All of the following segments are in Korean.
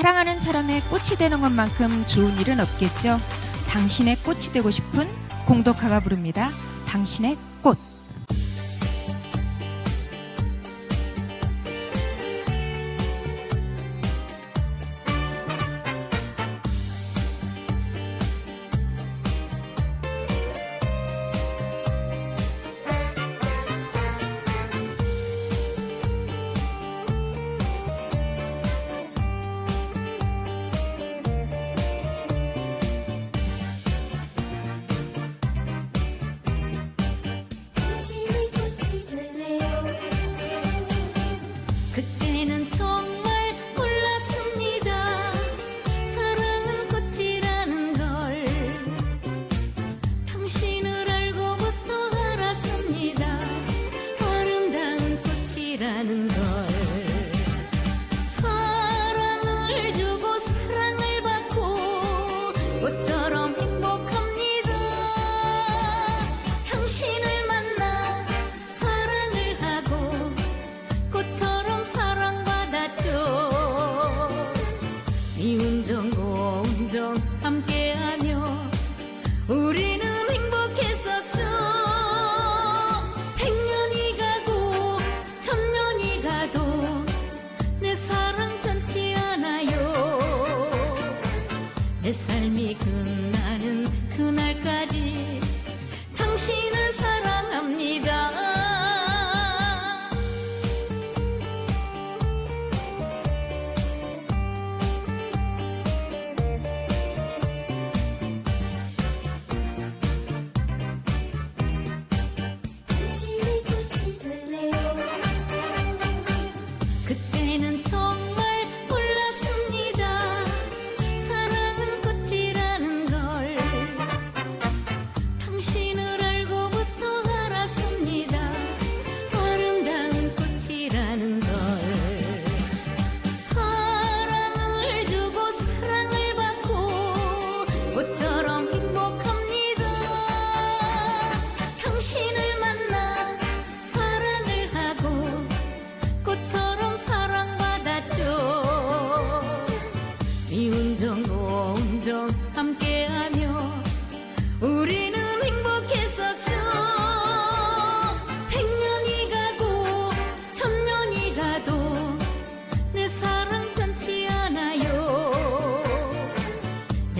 사랑하는 사람의 꽃이 되는 것만큼 좋은 일은 없겠죠. 당신의 꽃이 되고 싶은 공덕화가 부릅니다. 당신의 꽃. 옷처럼 내 삶이 끝나는 그날까지 당신은 살 time.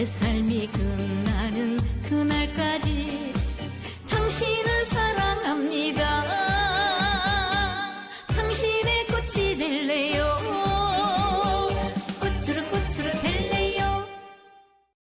es